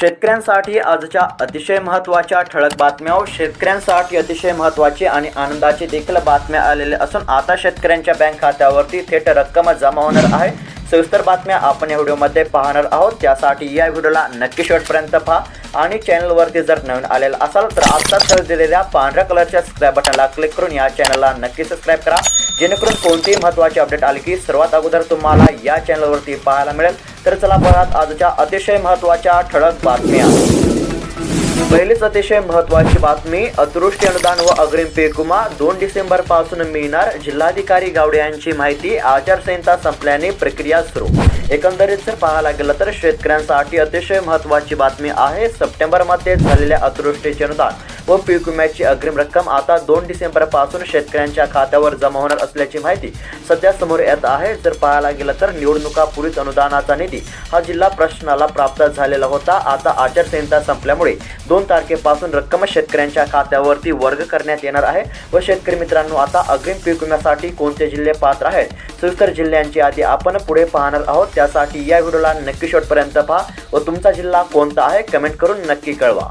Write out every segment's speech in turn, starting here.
शेतकऱ्यांसाठी आजच्या अतिशय महत्त्वाच्या ठळक बातम्या शेतकऱ्यांसाठी अतिशय महत्त्वाची आणि आनंदाची देखील बातम्या आलेल्या असून आता शेतकऱ्यांच्या बँक खात्यावरती थेट रक्कम जमा होणार आहे. सविस्तर बातम्या आपण या व्हिडिओमध्ये पाहणार आहोत. त्यासाठी या व्हिडिओला नक्की शेवटपर्यंत पहा आणि चॅनलवरती जर नवीन आलेला असाल तर आत्ताच दिलेल्या पांढऱ्या कलरच्या सबस्क्राईब बटनला क्लिक करून या चॅनलला नक्की सबस्क्राईब करा. जेणेकरून कोणतीही महत्त्वाची अपडेट आली की सर्वात अगोदर तुम्हाला या चॅनलवरती पाहायला मिळेल. तर चला पाहत आजच्या अतिशय महत्त्वाच्या ठळक बातम्या. पहिलीच अतिशय महत्त्वाची बातमी अतृष्टी अनुदान व अग्रिम पेकुमा दोन डिसेंबरपासून मिळणार जिल्हाधिकारी गावडे यांची माहिती आचारसंहिता संपल्याने प्रक्रिया सुरू. एकंदरीत जर पाहायला गेलं तर शेतकऱ्यांसाठी अतिशय महत्त्वाची बातमी आहे सप्टेंबरमध्ये झालेल्या अतृष्टीचे अनुदान. व पीक विम्याची अग्रिम रक्कम आता दोन डिसेंबरपासून शेतकऱ्यांच्या खात्यावर जमा होणार असल्याची माहिती सध्या समोर येत आहे. जर पाहायला गेलं तर निवडणुकापूर्वीच अनुदानाचा निधी हा जिल्हा प्रशासनाला प्राप्त झालेला होता. आता आचारसंहिता संपल्यामुळे दोन तारखेपासून रक्कम शेतकऱ्यांच्या खात्यावरती वर्ग करण्यात येणार आहे व शेतकरी मित्रांनो आता अग्रिम पीक विम्यासाठी कोणते जिल्हे पात्र आहेत? सविस्तर जिल्ह्यांची यादी आपण पुढे पाहणार आहोत. त्यासाठी या व्हिडिओला नक्की शेवटपर्यंत पहा व तुमचा जिल्हा कोणता आहे? कमेंट करून नक्की कळवा.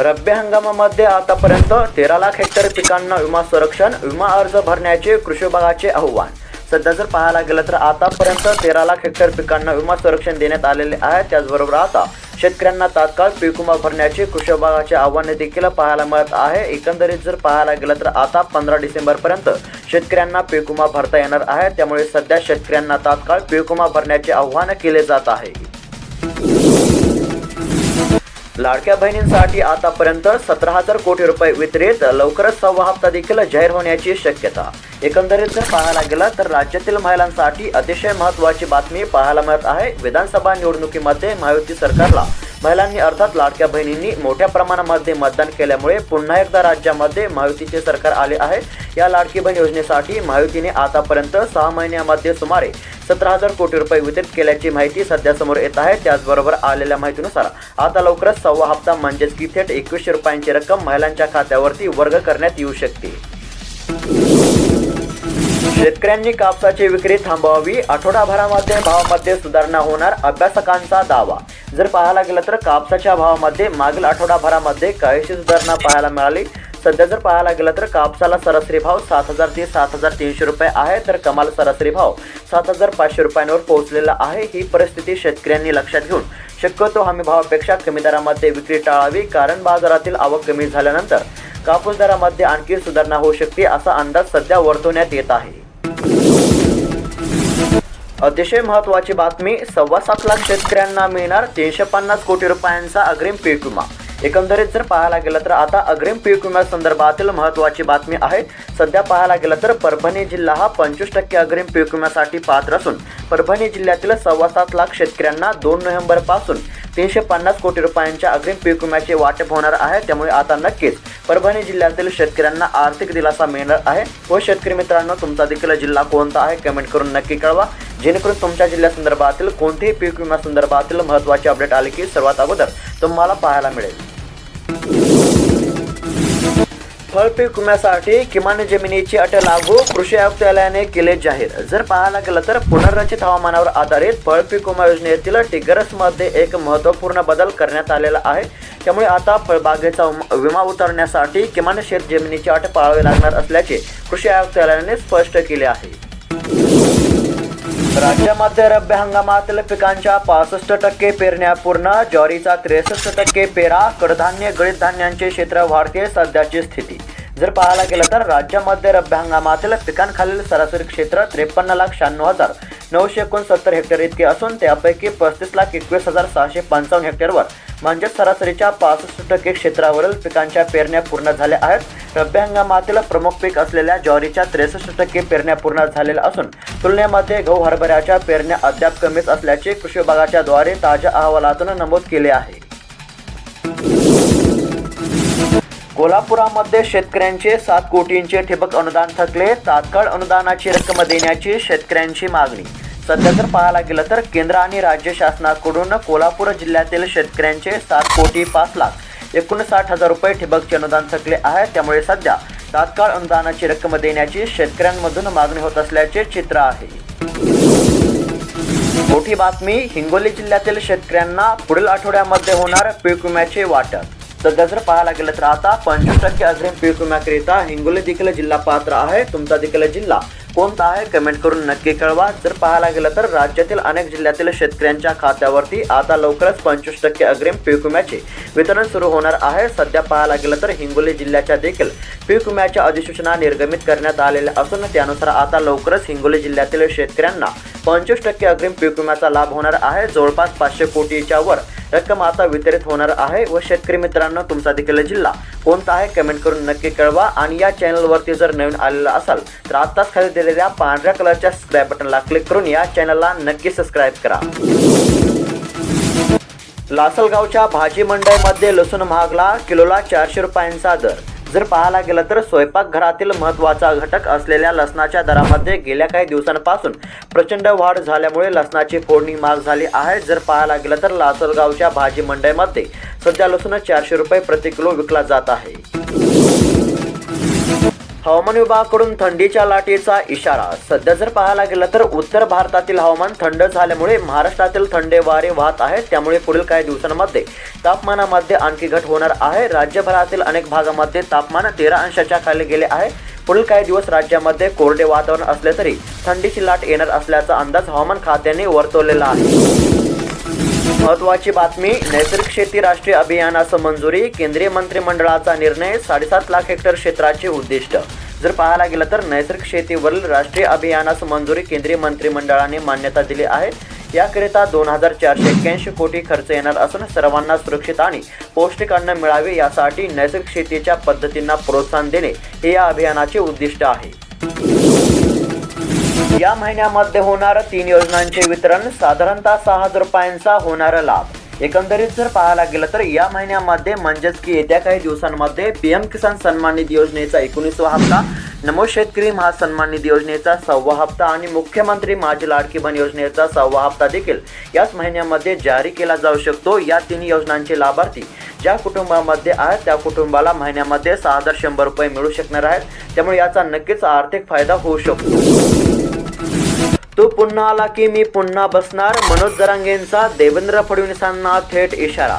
रब्बी हंगामामध्ये आतापर्यंत तेरा लाख हेक्टर पिकांना विमा संरक्षण विमा अर्ज भरण्याचे कृषी विभागाचे आव्हान. सध्या जर पाहायला गेलं तर आतापर्यंत तेरा लाख हेक्टर पिकांना विमा संरक्षण देण्यात आलेले आहे. त्याचबरोबर आता शेतकऱ्यांना तात्काळ पीक विमा भरण्याचे कृषी विभागाचे आव्हाने देखील पाहायला मिळत आहे. एकंदरीत जर पाहायला गेलं तर आता पंधरा डिसेंबरपर्यंत शेतकऱ्यांना पीक विमा भरता येणार आहे. त्यामुळे सध्या शेतकऱ्यांना तात्काळ पीक विमा भरण्याचे आव्हान केले जात आहे. लाडक्या बहिणींसाठी आतापर्यंत सतरा हजार कोटी रुपये वितरित लवकरच सव्वा हप्ता देखील जाहीर होण्याची शक्यता. एकंदरीत जर पाहायला गेलं तर राज्यातील महिलांसाठी अतिशय महत्त्वाची बातमी पाहायला मिळत आहे. विधानसभा निवडणुकीमध्ये महायुती सरकारला महिलांनी अर्थात लाडक्या बहिणींनी मोठ्या प्रमाणामध्ये मतदान केल्यामुळे पुन्हा एकदा राज्यामध्ये महायुतीचे सरकार आले आहे. या लाडकी बहीण योजनेसाठी महायुतीने आतापर्यंत सहा महिन्यामध्ये सुमारे सतरा हजार कोटी रुपये वितरित केल्याची माहिती सध्या समोर येत आहे. त्याचबरोबर आलेल्या माहितीनुसार आता लवकरच सव्वा हप्ता म्हणजेच की थेट एकवीसशे रुपयांची रक्कम महिलांच्या खात्यावरती वर्ग करण्यात येऊ शकते. शेतकऱ्यांनी कापसाची विक्री थांबवावी आठवडाभरामध्ये भावामध्ये सुधारणा होणार अभ्यासकांचा दावा. जर पाहायला गेलं तर कापसाच्या भावामध्ये मागील आठवडाभरामध्ये काहीशी सुधारणा पाहायला मिळाली. सध्या जर पाहायला गेलं तर कापसाला सरासरी भाव सात हजार ते सात हजार तीनशे रुपये आहे तर कमाल सरासरी भाव सात हजार पाचशे रुपयांवर पोहोचलेला आहे ही परिस्थिती शेतकऱ्यांनी लक्षात घेऊन. शक्यतो हमी भावापेक्षा कमी दरामध्ये विक्री टाळावी कारण बाजारातील आवक कमी झाल्यानंतर कापूस दरामध्ये आणखी सुधारणा होऊ शकते असा अंदाज सध्या वर्तवण्यात येत आहे. अतिशय महत्त्वाची बातमी सव्वा सात लाख शेतकऱ्यांना मिळणार तीनशे पन्नास कोटी रुपयांचा अग्रिम पीक विमा. एकंदरीत जर पाहायला गेलं तर आता अग्रिम पीक विम्या संदर्भातील महत्त्वाची बातमी आहे. सध्या पाहायला गेलं तर परभणी जिल्हा हा पंचवीस टक्के अग्रिम पीक विम्यासाठी पात्र असून परभणी जिल्ह्यातील सव्वा सात लाख शेतकऱ्यांना दोन नोव्हेंबरपासून तीनशे पन्नास कोटी रुपयांच्या अग्रिम पीक विम्याचे वाटप होणार आहे. त्यामुळे आता नक्कीच परभणी जिल्ह्यातील शेतकऱ्यांना आर्थिक दिलासा मिळणार आहे. व शेतकरी मित्रांनो तुमचा देखील जिल्हा कोणता आहे कमेंट करून नक्की कळवा. जेणेकरून तुमच्या जिल्ह्यासंदर्भातील कोणतेही पीक विमा संदर्भातील महत्त्वाची अपडेट आले की सर्वात अगोदर तुम्हाला पाहायला मिळेल. फळपीक विम्यासाठी किमान जमिनीची अट लागू कृषी आयुक्तालयाने केले जाहीर. जर पाहायला गेलं तर पुनर्रचित हवामानावर आधारित फळपीक विमा योजनेतील टिगरसमध्ये एक महत्त्वपूर्ण बदल करण्यात आलेला आहे. त्यामुळे आता फळबागेचा विमा उतरण्यासाठी किमान शेत जमिनीची अट पाळावी लागणार असल्याचे कृषी आयुक्तालयाने स्पष्ट केले आहे. राज्यामध्ये रब्बी हंगामातील पिकांच्या पासष्ट टक्के पेरण्या पूर्ण ज्वारीचा त्रेसष्ट टक्के पेरा कडधान्य गळीत धान्यांचे क्षेत्र वाढते सध्याची स्थिती. जर पाहायला गेलं तर राज्यामध्ये रब्बी हंगामातील पिकांखालील सरासरी क्षेत्र त्रेपन्न लाख शहाण्णव हजार नऊशे एकोणसत्तर हेक्टर इतके असून त्यापैकी पस्तीस लाख एकवीस हजार सहाशे पंचावन्न हेक्टरवर म्हणजेच सरासरीच्या पासष्ट टक्के क्षेत्रावरील पिकांच्या पेरण्या पूर्ण झाल्या आहेत. रब्बी हंगामातील प्रमुख पीक असलेल्या ज्वारीच्या त्रेसष्ट टक्के पेरण्या पूर्ण झालेल्या असून तुलनेमध्ये गहू हरभऱ्याच्या पेरण्या अद्याप कमीच असल्याचे कृषी विभागाच्या द्वारे ताज्या अहवालातून नमूद केले आहे. कोल्हापुरामध्ये शेतकऱ्यांचे सात कोटींचे ठिबक अनुदान थकले. तात्काळ अनुदानाची रक्कम देण्याची शेतकऱ्यांची मागणी सध्या जर पाहायला गेलं तर केंद्र आणि राज्य शासनाकडून कोल्हापूर जिल्ह्यातील शेतकऱ्यांचे सात कोटी पाच लाख एकोणसाठ हजार रुपये ठिबकचे अनुदान थकले आहे. त्यामुळे सध्या तात्काळ अनुदानाची रक्कम देण्याची शेतकऱ्यांमधून मागणी होत असल्याचे चित्र आहे. मोठी बातमी हिंगोली जिल्ह्यातील शेतकऱ्यांना पुढील आठवड्यामध्ये होणार पीक विम्याचे वाटप. सध्या जर पाहायला गेलं तर आता पंचवीस टक्के अग्रिम पीक विम्याकरिता हिंगोली देखील जिल्हा पात्र आहे. तुमचा देखील जिल्हा कोणता आहे? कमेंट करून नक्की कळवा. जर पाहायला गेलं तर राज्यातील अनेक जिल्ह्यातील शेतकऱ्यांच्या खात्यावरती आता लवकरच पंचवीस टक्के अग्रिम पीक विम्याचे वितरण सुरू होणार आहे. सध्या पाहायला गेलं तर हिंगोली जिल्ह्याच्या देखील पीक विम्याच्या अधिसूचना निर्गमित करण्यात आलेल्या असून त्यानुसार आता लवकरच हिंगोली जिल्ह्यातील शेतकऱ्यांना पंचवीस टक्के अग्रिम पीक विम्याचा लाभ होणार आहे. जवळपास पाचशे कोटीच्या वर रक्कम आता वितरित होणार आहे व शेतकरी मित्रांनो तुमचा देखील जिल्हा कोणता आहे कमेंट करून नक्की कळवा. आणि या चॅनलवरती जर नवीन आलेला असाल तर आत्ताच खाली दिलेल्या पांढऱ्या कलरच्या सबस्क्राईब बटनला क्लिक करून या चॅनलला नक्की सबस्क्राईब करा. लासलगावच्या भाजी मंडईमध्ये लसूण महागला किलोला चारशे रुपयांचा दर. जर पाहायला गेलं तर स्वयंपाकघरातील महत्त्वाचा घटक असलेल्या लसणाच्या दरामध्ये गेल्या काही दिवसांपासून प्रचंड वाढ झाल्यामुळे लसणाची फोडणी माग झाली आहे. जर पाहायला गेलं तर लासलगावच्या भाजी मंडईमध्ये सध्या लसूण चारशे रुपये प्रति किलो विकला जात आहे. हवामान विभागाकडून थंडीच्या लाटेचा इशारा. सध्या जर पाहायला गेलं तर उत्तर भारतातील हवामान थंड झाल्यामुळे महाराष्ट्रातील थंडे वारे वाहत आहेत. त्यामुळे पुढील काही दिवसांमध्ये तापमानामध्ये आणखी घट होणार आहे. राज्यभरातील अनेक भागामध्ये तापमान तेरा अंशाच्या खाली गेले आहे. पुढील काही दिवस राज्यामध्ये कोरडे वातावरण असले तरी थंडीची लाट येणार असल्याचा अंदाज हवामान खात्याने वर्तवलेला आहे. महत्वाची बातमी नैसर्गिक शेती राष्ट्रीय अभियानास मंजुरी केंद्रीय मंत्रिमंडळाचा निर्णय साडेसात लाख हेक्टर क्षेत्राचे उद्दिष्ट. जर पाहायला गेलं तर नैसर्गिक शेतीवरील राष्ट्रीय अभियानास मंजुरी केंद्रीय मंत्रिमंडळाने मान्यता दिली आहे. याकरिता दोन हजार चारशे एक्क्याऐंशी कोटी खर्च येणार असून सर्वांना सुरक्षित आणि पौष्टिक अन्न मिळावे यासाठी नैसर्गिक शेतीच्या पद्धतींना प्रोत्साहन देणे हे या अभियानाचे उद्दिष्ट आहे. या महिन्यामध्ये होणार तीन योजनांचे वितरण साधारणतः सहा हजार रुपयांचा होणार लाभ. एकंदरीत जर पाहायला गेलं तर या महिन्यामध्ये म्हणजेच की येत्या काही दिवसांमध्ये पीएम किसान सन्मान निधी योजनेचा एकोणीसवा हप्ता नमो शेतकरी महासन्मान निधी योजनेचा सहावा हप्ता आणि मुख्यमंत्री माझी लाडकी बन योजनेचा सहावा हप्ता देखील याच महिन्यामध्ये जारी केला जाऊ शकतो. या तिन्ही योजनांचे लाभार्थी ज्या कुटुंबामध्ये आहेत त्या कुटुंबाला महिन्यामध्ये सहा हजार शंभर रुपये मिळू शकणार आहेत. त्यामुळे याचा नक्कीच आर्थिक फायदा होऊ शकतो. तू पुन्हा आला की मी पुन्हा बसणार? मनोज जरांगेंचा देवेंद्र फडणवीसांना थेट इशारा.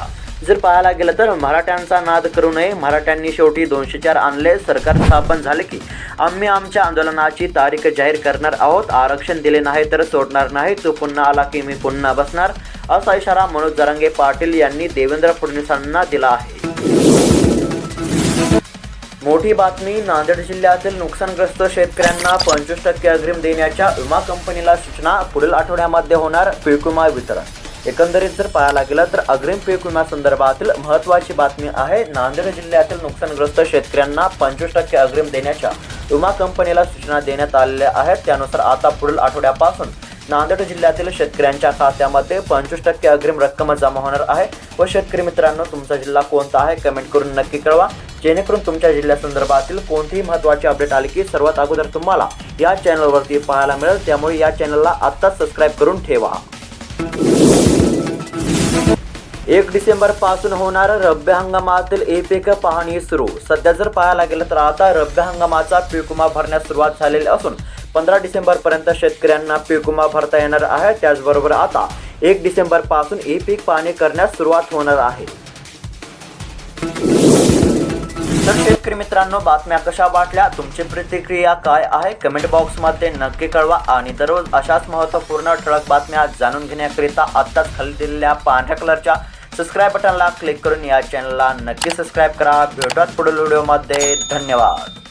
जर पाहायला गेलं तर मराठ्यांचा नाद करू नये. मराठ्यांनी शेवटी दोनशे चार आणले. सरकार स्थापन झाले की आम्ही आमच्या आंदोलनाची तारीख जाहीर करणार आहोत. आरक्षण दिले नाही तर सोडणार नाही. तू पुन्हा आला की मी पुन्हा बसणार? असा इशारा मनोज जरांगे पाटील यांनी देवेंद्र फडणवीसांना दिला आहे. मोठी बातमी नांदेड जिल्ह्यातील नुकसानग्रस्त शेतकऱ्यांना पंचवीस टक्के अग्रिम देण्याच्या विमा कंपनीला सूचना. पुढील आठवड्यामध्ये होणार पीक विमा वितरण. एकंदरीत जर पाहायला गेलं तर अग्रिम पीक विमा संदर्भातील महत्त्वाची बातमी आहे नांदेड जिल्ह्यातील नुकसानग्रस्त शेतकऱ्यांना पंचवीस टक्के अग्रिम देण्याच्या विमा कंपनीला सूचना देण्यात आलेल्या आहेत. त्यानुसार आता पुढील आठवड्यापासून नांदेड जिल्ह्यातील शेतकऱ्यांच्या खात्यामध्ये पंचवीस टक्के अग्रिम रक्कम जमा होणार आहे. व शेतकरी मित्रांनो तुमचा जिल्हा कोणता आहे? कमेंट करून नक्की कळवा. जेणेकरून तुमच्या जिल्ह्यासंदर्भातील कोणतीही महत्त्वाची अपडेट आली की सर्वात अगोदर तुम्हाला या चॅनलवरती पाहायला मिळेल. त्यामुळे या चॅनलला आत्ताच सबस्क्राईब करून ठेवा. एक डिसेंबरपासून होणार रब्बी हंगामातील ए पीक पाहणी सुरू. सध्या जर पाहायला गेलं तर आता रब्बी हंगामाचा पीक विमा भरण्यास सुरुवात झालेली असून पंधरा डिसेंबर पर्यंत शेतकऱ्यांना पीक विमा भरता येणार आहे. त्याचबरोबर आता एक डिसेंबरपासून ई पीक पाहणी करण्यास सुरुवात होणार आहे. शेतकरी मित्रांनो बातम्या कशा वाटल्या? तुमची प्रतिक्रिया काय आहे? कमेंट बॉक्समध्ये नक्की कळवा आणि दररोज अशाच महत्त्वपूर्ण ठळक बातम्या जाणून घेण्याकरिता आत्ताच खाली दिलेल्या पांढऱ्या कलरच्या सबस्क्राईब बटनला क्लिक करून या चॅनलला नक्की सबस्क्राईब करा. भेटूयात पुढील व्हिडिओमध्ये धन्यवाद.